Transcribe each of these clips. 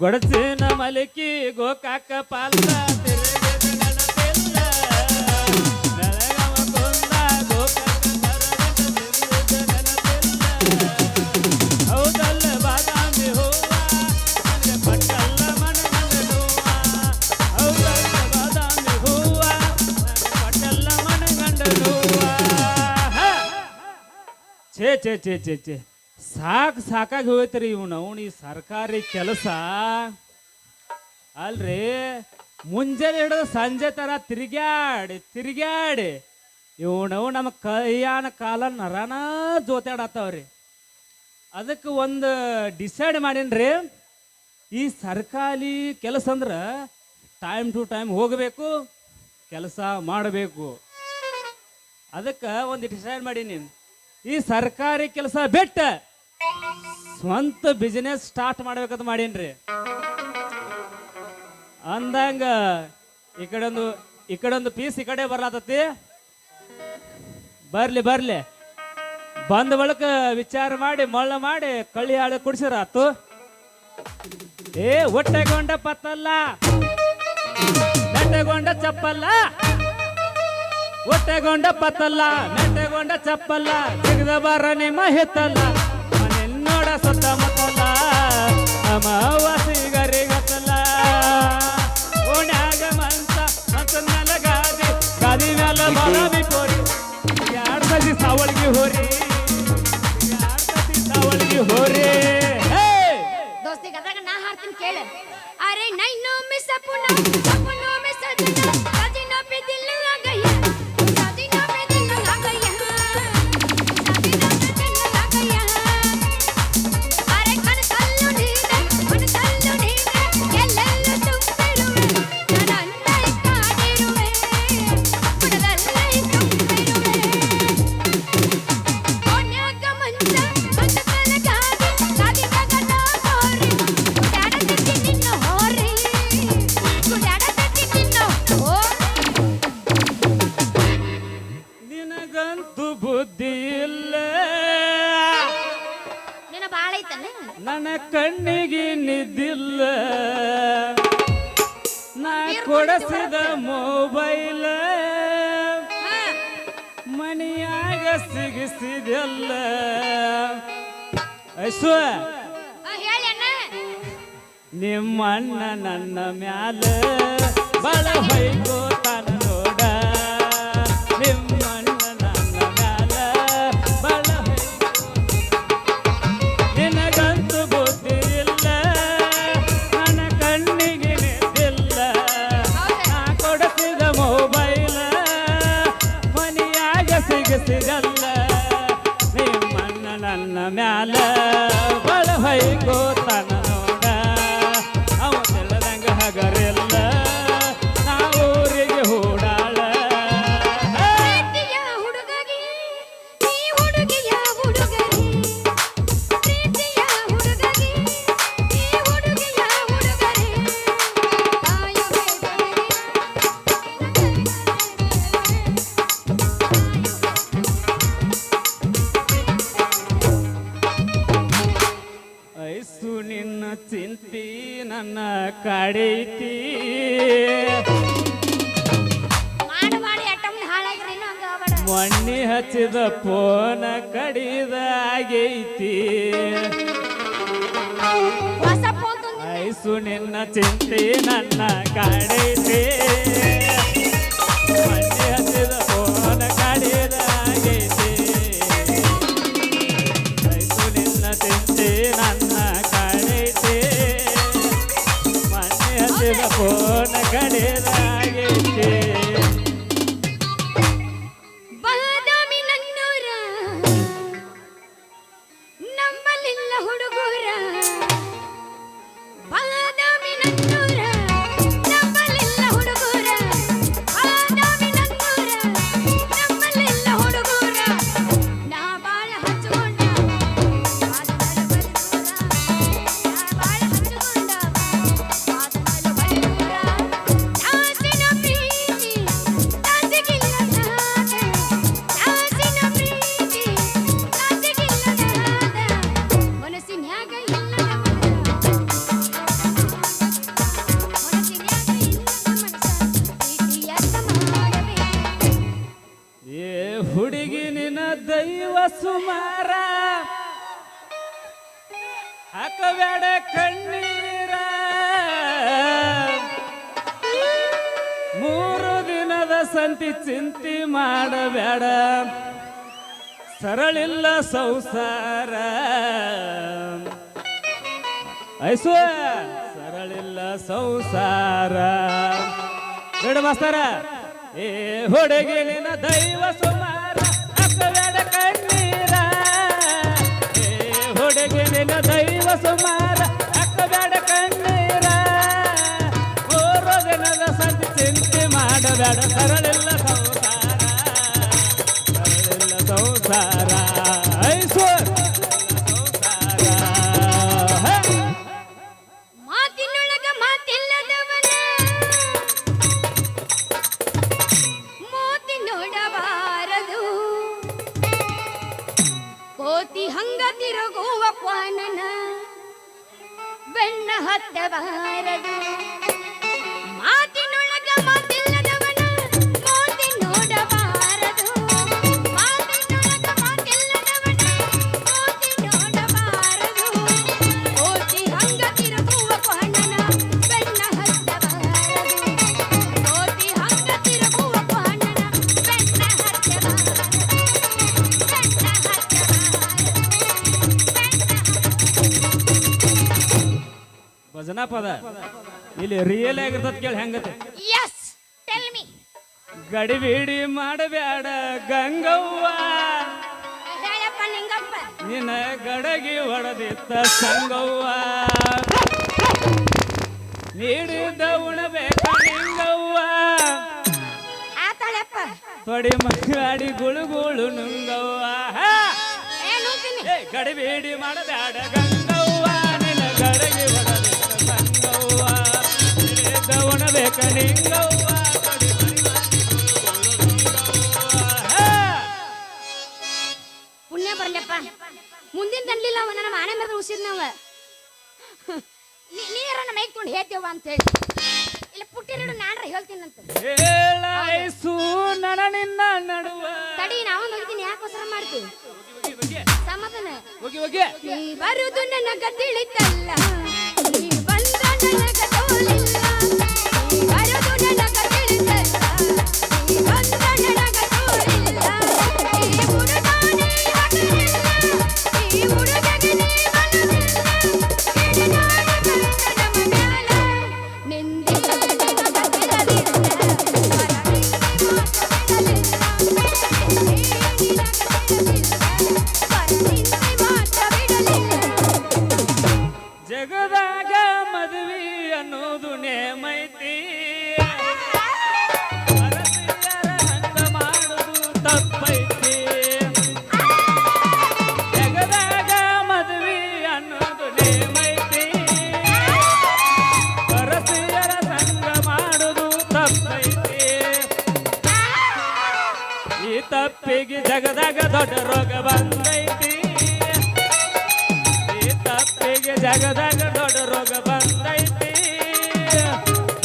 ಗೊಡಸಿನ Maliki Gokak ಪಾಲ್ಸ ತಿರುಗಿದ ನೆನಪಿಲ್ಲ ಬೆಳಗವ ಕೊಂದ ಗೋಕಾಕ ಮರಳಿದ ತಿರುಗಿದ ನೆನಪಿಲ್ಲ ಹೌದಲ್ಲ ಬಾದಾಮಿ ಹೂವ ನನಗೆ ಪಟ್ಟಲ್ಲ ಮನಗಂಡ ನೋವ ಹೌದಲ್ಲ ಬಾದಾಮಿ ಹೂವ ನನಗೆ ಪಟ್ಟಲ್ಲ ಮನಗಂಡ ನೋವ ಹ! ಛೇ ಛೇ ಛೇ ಛೇ ಛೇ ಸಾಕು ಸಾಕಾಗಿ ಹೋಗೈತ್ರಿ ಇವ್ ಅವನು ಸರ್ಕಾರಿ ಕೆಲಸ. ಅಲ್ರಿ, ಮುಂಜಾನೆ ಹಿಡಿದು ಸಂಜೆ ತರ ತಿರುಗ್ಯಾಡಿ ತಿರುಗ್ಯಾಡಿ. ಇವನವು ನಮ್ಮ ಕೈಯಾನ ಕಾಲ ನರನ ಜೋತಾಡತ್ತವ್ರಿ ಅದಕ್ಕೆ ಒಂದು ಡಿಸೈಡ್ ಮಾಡೀನ್ರಿ, ಈ ಸರ್ಕಾರಿ ಕೆಲಸ ಅಂದ್ರೆ ಟೈಮ್ ಟು ಟೈಮ್ ಹೋಗಬೇಕು, ಕೆಲಸ ಮಾಡಬೇಕು. ಅದಕ್ಕೆ ಒಂದು ಡಿಸೈಡ್ ಮಾಡೀನಿ. ಈ ಸರ್ಕಾರಿ ಕೆಲಸ ಬಿಟ್ಟ ಸ್ವಂತ ಬಿಸಿನೆಸ್ ಸ್ಟಾರ್ಟ್ ಮಾಡ್ಬೇಕಂತ ಮಾಡೇನ್ರಿ. ಅಂದಂಗ ಈ ಕಡೊಂದು, ಈ ಕಡೆ ಒಂದು ಪೀಸ್ ಈ ಕಡೆ ಬರ್ಲಾತತಿ. ಬರ್ಲಿ ಬರ್ಲಿ. ಬಂದ ಬಳಿಕ ವಿಚಾರ ಮಾಡಿ, ಮಳ್ಳ ಮಾಡಿ ಕಳ್ಳಿ ಹಾಳು ಕುಡಿಸಿರಾತು ಏ, ಹೊಟ್ಟೆಗೊಂಡ ಪತ್ತಲ್ಲ. ನೆಟ್ಟೆಗೊಂಡ ಚಪ್ಪಲ್ಲ. ಹೊಟ್ಟೆಗೊಂಡ ಪತ್ತಲ್ಲ. ನೆಟ್ಟೆಗೊಂಡ ಚಪ್ಪಲ್ಲ. ಸಿಗದ ಬರ ನಿಮ್ಮ ಹಿತ್ತಲ್ಲ. ನೋಡ ಸುತ್ತಮುತ್ತಲ್ಲ ಅಮಾವಾಸಿಗರಿಗತ್ತಲ್ಲ ಓಣ್ಯಾಗ ಮಂಚ ಮಂಚ ಮ್ಯಾಲ ಗಾದಿ ಗಾದಿ ಕೋರಿ ಯಾರ್ ಸತಿ ಸಾವಳಿಗೆ ಹೋರಿ? ಯಾರ್ ಸತಿ ಸಾವಳಿಗೆ ಹೋರಿ? ಅದ್ರಾಗ ನಾ ಹಾಡ್ತೀನಿ ಕೇಳು. ಅರೆ ನೈನೋ ಮಿಸ್ ಅಪುನ ಅಪುನೋ ಮಿಸ್ ನನ್ನ ಕಣ್ಣಿಗೆ ನಿದ್ದಿಲ್ಲ. ನಾ ಕೊಡಿಸಿದ ಮೊಬೈಲ್. ಮನೆಯಾಗ ಸಿಗಿಸಿದೆಲ್ಲ. ಐಸು ನಿಮ್ಮಣ್ಣ ಅಣ್ಣ. ನಿಮ್ಮ ಅಣ್ಣ ನನ್ನ ಮ್ಯಾಲ. ಬಳ ಹೊಯ್ಕೋತಾನ ಚಿಂತಿ ನನ್ನ ಕಾಡೈತಿ. ಮೊನ್ನೆ ಹಚ್ಚಿದ ಫೋನ ಕಡಿದಾಗೈತಿ. ಐಸು ನಿನ್ನ ಚಿಂತೆ ನನ್ನ ಕಾಡೈತಿ. ಮೊನ್ನೆ ಹಚ್ಚಿದ ಸರಳಿಲ್ಲ ಸಂಸಾರ. ಐಸು, ಸರಳಿಲ್ಲ ಸಂಸಾರ. ಬೇಡ ಮಾಸ್ತಾರ ಏ ಹೊಡೆಗಿಲಿನ ದೈವ ಸುಮಾರ ಬೇಡ ಕಣ್ಣೀರ. ಏ ಹೊಡೆಗಿಲಿನ ದೈವ ಸುಮಾರ ಬೇಡ ಕಣ್ಣೀರ. ಓರೋ ದಿನದ ಸಂತಿ ಚಿಂತೆ ಮಾಡಬೇಡ, ಸರಳಿಲ್ಲ ಕೋತಿ ಹಂಗ ತಿರುಗುವ ಕ್ವಾನನ ಬೆನ್ನ ಹತ್ತಬಾರದು ಭಜನಾ ಪದ ಇಲ್ಲಿ ರಿಯಲ್ ಆಗಿರ್ತದ ಕೇಳಿ ಹೆಂಗತೆ ಎಸ್ ಟೆಲ್ ಮಿ ಗಡಿಬಿಡಿ ಮಾಡಬೇಡ ಗಂಗವ್ವ. ಹೇಳಪ್ಪ ನಿಂಗಪ್ಪ ನಿನ್ನ ಗಡಗಿ ಹೊಡೆದಿತ್ತ ಸಂಗವ್ವ. ನೀಡಿದ ಉಣಬೇಕ ನಿಂಗವ್ವ. ಆತಾಳಪ್ಪ. ತೊಡಿ ಮಾಡಿ ಗುಳುಗುಳು ನುಂಗವ್ವ. ಗಡಿಬೇಡಿ ಗಡಿಬಿಡಿ ಮಾಡಬೇಡ ಗಂಗವ್ವ. ಉಣಬೇಕ ನಿಂಗವ್ವ! ಪುಣ್ಯ ಬರ್ಲಪ್ಪ ಮುಂದಿನ ತಂಡ್ಲಿಲ್ಲ ಅವ ನನ್ನ ಮಾನೆ ಮೇಲೆ ಉಸಿದ್ ನಾವ ನೀರನ್ನ ಮೈಕ್ ತೊಗೊಂಡು ಹೇಳ್ತೇವ ಅಂತ ಹೇಳಿ. ಇಲ್ಲ ಪುಟ್ಟಿರಡು ನಾನ್ರ ಹೇಳ್ತೀನಂತ ಹೇಳಾಯಿಸು ನನ ನಿನ್ನ ನಡುವ ತಡಿ ನಾವು ಹೋಗ್ತೀನಿ ಯಾಕೆ ಅವಸರ ಮಾಡ್ತೀವಿ ಹೋಗಿ, ಹೋಗಿ, ಸಮಾಧಾನ. ಹೋಗಿ ಹೋಗಿ ನೀ ಬರುದು ನನಗ ತಿಳಿತಲ್ಲ ನೀ ಬಂದ ನನಗ ತೋಲಿಲ್ಲ ತಪ್ಪಿಗೆ ಜಗದಾಗ ದೊಡ್ಡ ರೋಗ ಬಂದೈತಿ. ಈ ತಪ್ಪಿಗೆ ಜಗದಾಗ ದೊಡ್ಡ ರೋಗ ಬಂದೈತಿ.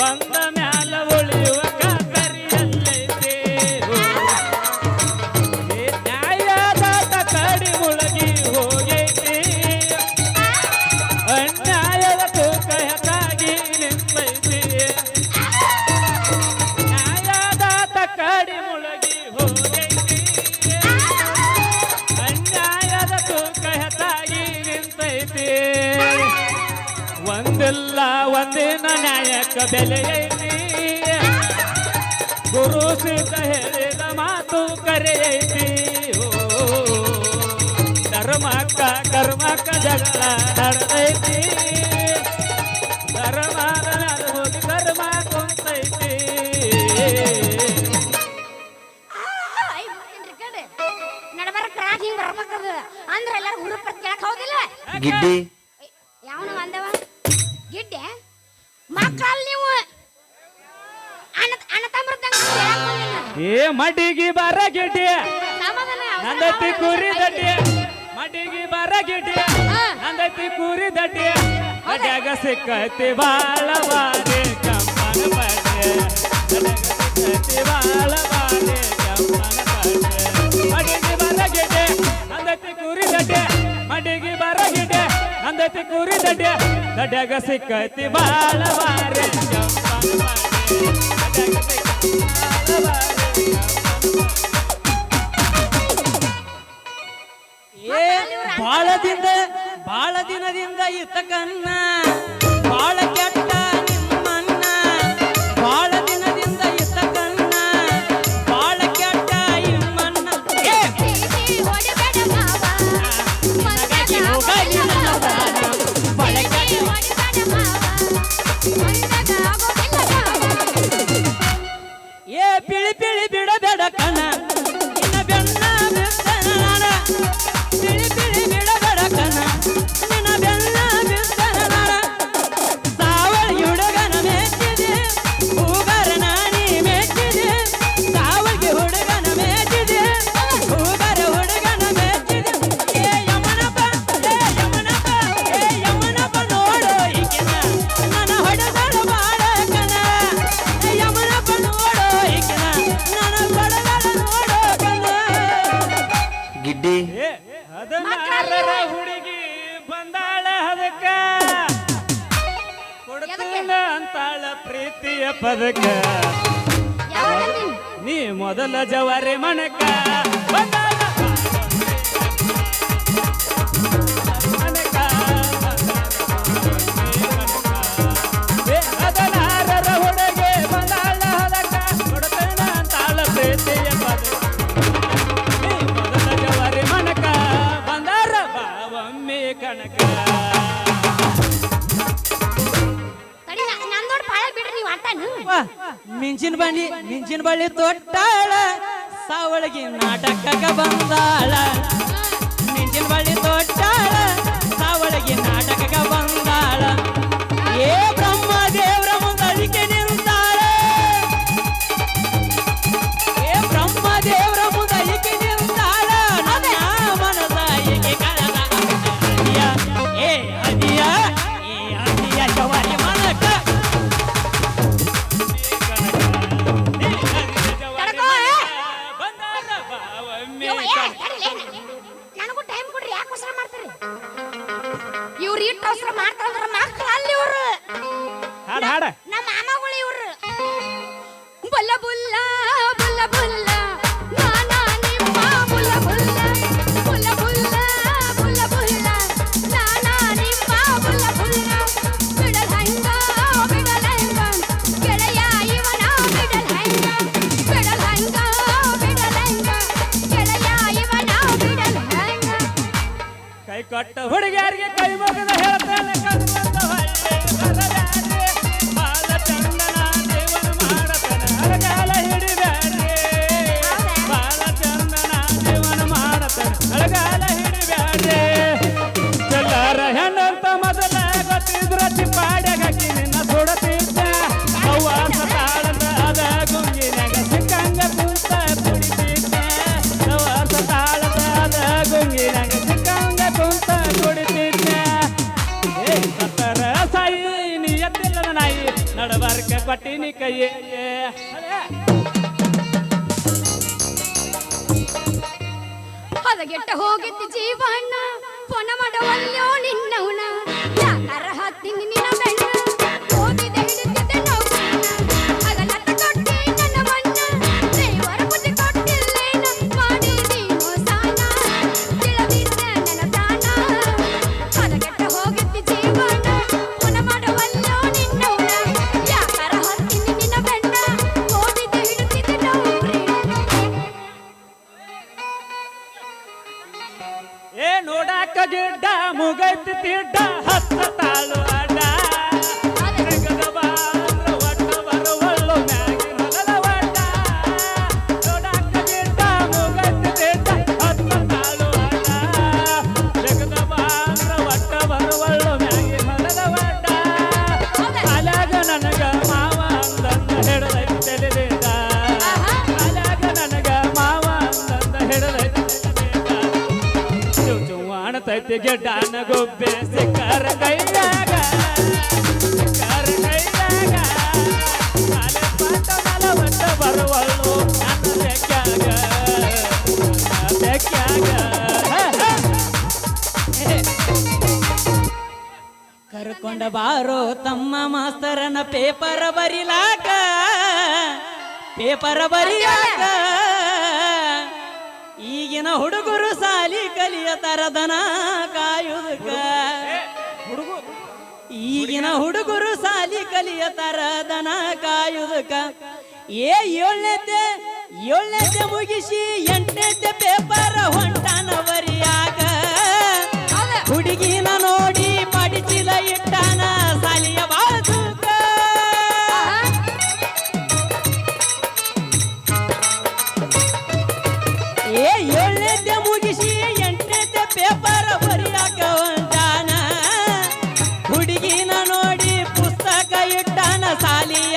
ಬಂದ ನಿಂತೈತಿ ಒಂದಿಲ್ಲ ಒಂದಿನ ನ್ಯಾಯಕ್ಕ ಬೆಲೆ ಐತಿ. ಗುರು ಸಿದ್ಧ ಹೇಳಿದ ಮಾತು ಕರೆ ಐತಿ. ಓ, ಧರ್ಮಕ್ಕ ಕರ್ಮಕ್ಕ ಜಗಳ ನಡೆದೈತಿ. ಗಿಡ್ಡಿ ಯಾವನ ಬಂದವ ಗಿಡ್ಡೆ ಮಕ್ಕಳಲ್ಲಿ ನೀವು ಏ ಮಡಿಗಿ ಬರ ಗಿಡ್ಡಿ ನಂದತಿ ಕುರಿ ದಡ್ಡಿ ಮಡಿಗಿ ಬರ ಗಿಡ್ಡಿ ನಂದತಿ ಕುರಿ ದಡ್ಡಿ ಗಡ್ಯಾಗ ಸಿಕ್ಕತಿ ಬಾಳ ಬಾರಿ ಕಂಪನ ಪಡೆ ಸಿಕ್ಕತಿ ಬಾಳ ಬಾರಿ ಕಂಪನ ಪಡೆ ಮಡಿಗಿ ಬರ ಗಿಡ್ಡಿ ನಂದತಿ ಕುರಿ ದಡ್ಡಿ ಮಡಿಗಿ ಅಂದತಿ ಕುರಿ ದಡ್ಡ ದಡ್ಡಾಗ ಸಿಕ್ಕತಿ ಬಾಳ ಬಾರೆ ಏ, ಬಾಳದಿಂದ ಬಾಳ ದಿನದಿಂದ ಇತ್ತ ಕನ್ನ, ಬಾಳ ಕೆಟ್ಟ ಗಿಂಜಿನ ಬಳಿ ತೊಟ್ಟಾಳ ಸಾವಳಗಿ ನಾಟಕಕ್ಕೆ ಬಂದಾಳ. பட்ட ಕೈಯೇ. ಹದಗೆಟ್ಟ ಹೋಗಿದ್ದು ಜೀವಣ್ಣ ಫೋನ ಮಾಡವಲ್ಲೋ ನಿನ್ನವನ. ಕಾಣತೈತಿ ಗೆಡ್ಡಾನ ಗುಬ್ಬೆ ಸಿಕ್ಕಾರ ಕೈಯಾಗ, ಸಿಕ್ಕಾರ ಕಾಲೆ ಪಾಟ ನಲ ಬಂಡ ಬರುವಳು ನನ್ನ ಬೆಕ್ಕಾಗ ಬೆಕ್ಕಾಗ ಕರ್ಕೊಂಡ ಬಾರೋ ತಮ್ಮ ಮಾಸ್ತರನ ಪೇಪರ್ ಬರಿಲಾಕ, ಪೇಪರ್ ಬರಿಯಾಕ. ಸಾಲಿ ತರದನ ಹುಡುಗು. ಈಗಿನ ಹುಡುಗರು ಸಾಲಿ ಕಲಿಯ ತರದನ ಕಾಯುದಕ ಏ ಏಳನೇತೆ ಏಳನೇತೆ ಮುಗಿಸಿ ಎಂಟನೇತೆ ಪೇಪರ್ ಹೊಂಟಾನ ಬರಿಯಾಗ ಹುಡುಗಿನ ನೋಡಿ ಪಡಿಚಿಲ ಇಟ್ಟಾನ. ಹುಡುಗಿನ ನೋಡಿ ಪುಸ್ತಕ ಇಟ್ಟನ ಸಾಲಿಯ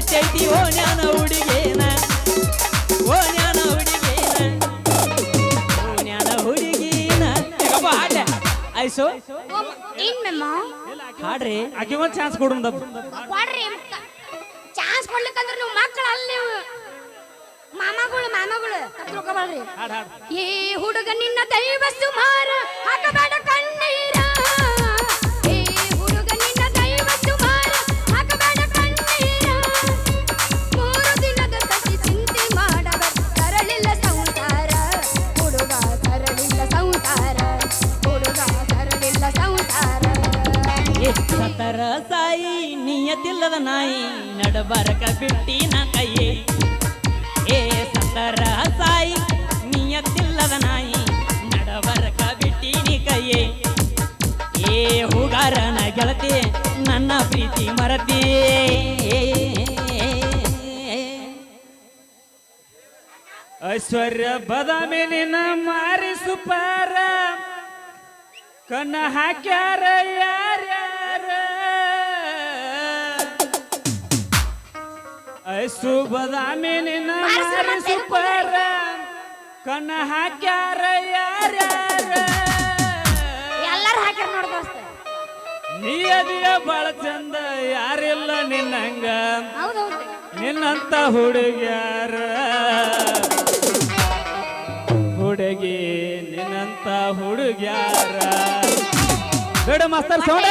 ಅನ್ಸಾಕ ಹಚ್ಚೈತಿ ಹುಡುಗೇನ. ಓ ಓಣ್ಯಾನ ಹುಡುಗೇನ. ಓ ಹುಡುಗಿನ. ತಗಪ್ಪ ಹಾಡ ಐಸು ಏನ್ ಮೆಮ್ಮ ಹಾಡ್ರಿ. ಆಕೆ ಒಂದು ಚಾನ್ಸ್ ಕೊಡು ಕೊಡ್ರಿ ಚಾನ್ಸ್ ಕೊಡ್ಲಿಕ್ಕಂದ್ರೆ ನೀವು ಮಕ್ಕಳು ಅಲ್ಲಿ ನೀವು ಮಾಮಗಳು ಮಾಮಗಳು. ತಪ್ಪಿಳ್ಕೊಬಾಳ್ರಿ ಹಾಡು ಹಾಡು. ಏ ಹುಡುಗ ನಿನ್ನ ದೈವ ಸುಮಾರ. ಹಾಕಬೇಡ ನಿಯತಿಲ್ಲದ ನಾಯಿ ನಡಬರಕ ಬಿಟ್ಟಿನ ಕೈಯೇ. ಏ ಸತರ ಸಾಯಿ, ನಿಯತಿಲ್ಲದ ನಾಯಿ ನಡಬರಕ ಬಿಟ್ಟಿನಿ ಕೈಯೇ. ಏ ಹುಗಾರನ ಗೆಳತಿ, ನನ್ನ ಪ್ರೀತಿ ಮರತಿ. ಐಶ್ವರ್ಯ ಬದಾಮಿನ ಮಾರಿ ಸುಪಾರ ಕಣ್ಣ ಹಾಕ್ಯಾರ ಐಸುಬದಾಮಿನ ಸುಪರ ಕಣ್ಣ ಹಾಕ್ಯಾರ ಯಾರ? ಎಲ್ಲರೂ ಹಾಕ್ಯಾರ ನೋಡಿ ನೀ ಅದಿಯ ಬಾಳ ಚಂದ ಯಾರಿಲ್ಲ ನಿನ್ನಂಗ. ನಿನ್ನಂತ ಹುಡುಗ್ಯಾರ. ಹುಡುಗಿ ನಿನ್ನಂತ ಹುಡುಗ್ಯಾರ. ಬೇಡ ಮಾಸ್ತಾರ ಸೋಡ.